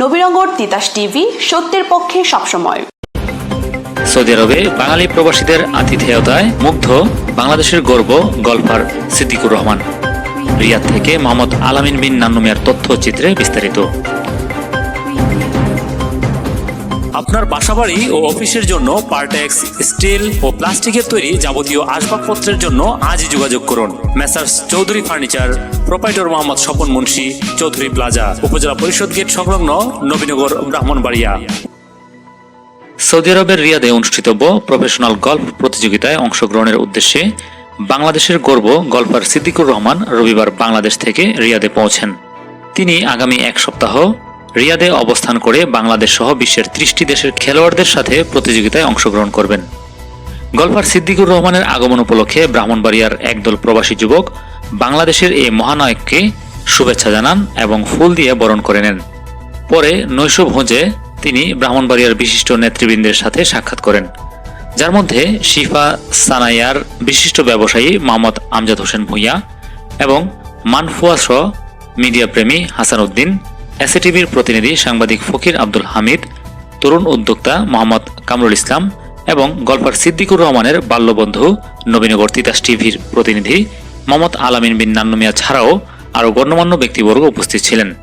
Nabinagar Titas TV, সত্যের পক্ষে সবসময়। সৌদি আরবে বাঙালি প্রবাসীদের আতিথেয়তায় মুগ্ধ বাংলাদেশের গর্ব গল্ফার সিদ্দিকুর রহমান। রিয়াদ থেকে মোহাম্মদ আলামিন বিন নান্নুমিয়ার তথ্যচিত্রে বিস্তারিত। আপনার বাসাবাড়ি ও অফিসের জন্য পার্টেক্স, স্টিল ও প্লাস্টিকের তৈরি যাবতীয় আসবাবপত্রের জন্য আজই যোগাযোগ করুন। Messrs Chowdhury furniture, proprietor Mohammad Swapan Munshi, Chowdhury plaza, উপজেলা পরিষদ গেট সংলগ্ন নবীনগর, ব্রাহ্মণবাড়িয়া। সৌদি আরবের রিয়াদে অনুষ্ঠিতব্য প্রফেশনাল গল্ফ প্রতিযোগিতায় অংশগ্রহণের উদ্দেশ্যে বাংলাদেশের গর্ব গল্ফার সিদ্দিকুর রহমান রবিবার বাংলাদেশ থেকে রিয়াদে পৌঁছেন। তিনি আগামী এক সপ্তাহ রিয়াদে অবস্থান করে বাংলাদেশ সহ বিশ্বের ত্রিশটি দেশের খেলোয়াড়দের সাথে প্রতিযোগিতায় অংশগ্রহণ করবেন। গল্ফার সিদ্দিকুর রহমানের আগমন উপলক্ষে ব্রাহ্মণবাড়িয়ার একদল প্রবাসী যুবক বাংলাদেশের এই মহানায়ককে শুভেচ্ছা জানান এবং ফুল দিয়ে বরণ করে নেন। পরে নৈশভোজে তিনি ব্রাহ্মণবাড়িয়ার বিশিষ্ট নেতৃবৃন্দের সাথে সাক্ষাৎ করেন, যার মধ্যে শিফা সানাইয়ার বিশিষ্ট ব্যবসায়ী মোহাম্মদ আমজাদ হোসেন ভূঁইয়া এবং মানফুয়া সহ মিডিয়া প্রেমী হাসান উদ্দিন এসএটিভির প্রতিনিধি সাংবাদিক ফকির আব্দুল হামিদ, তরুণ উদ্যোক্তা মোহাম্মদ কামরুল ইসলাম এবং গল্ফার সিদ্দিকুর রহমানের বাল্যবন্ধু নবীনগর তিতাস টিভির প্রতিনিধি মোহাম্মদ আলামিন বিন নান্নমিয়া ছাড়াও আরও গণ্যমান্য ব্যক্তিবর্গ উপস্থিত ছিলেন।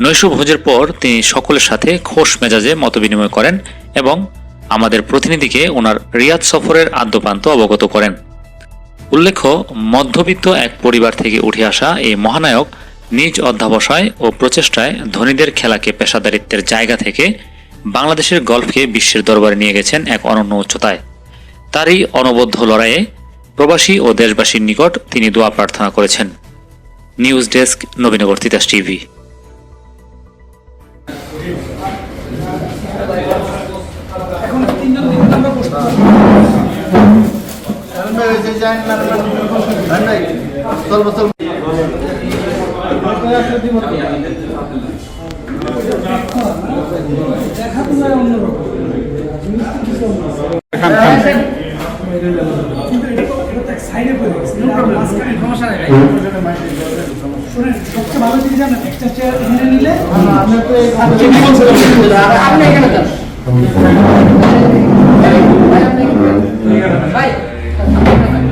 নৈশভোজের পর তিনি সকলের সাথে খোশ মেজাজে মতবিনিময় করেন এবং আমাদের প্রতিনিধিকে ওনার রিয়াদ সফরের আদ্যপান্ত অবগত করেন। উল্লেখ্য, মধ্যবিত্ত এক পরিবার থেকে উঠে আসা এই মহানায়ক নিজ অধ্যাবসায় ও প্রচেষ্টায় ধনীদের খেলাকে পেশাদারিত্বের জায়গা থেকে বাংলাদেশের গল্ফকে বিশ্বের দরবারে নিয়ে গেছেন এক অনন্য উচ্চতায়। তারই অনবদ্য লড়াইয়ে প্রবাসী ও দেশবাসীর নিকট তিনি দোয়া প্রার্থনা করেছেন। News desk Nabinagar Titas TV. সবচেয়ে ভালো জিনিস জানেন চেয়ার এনে নিলে আপনি এখানে যান আমি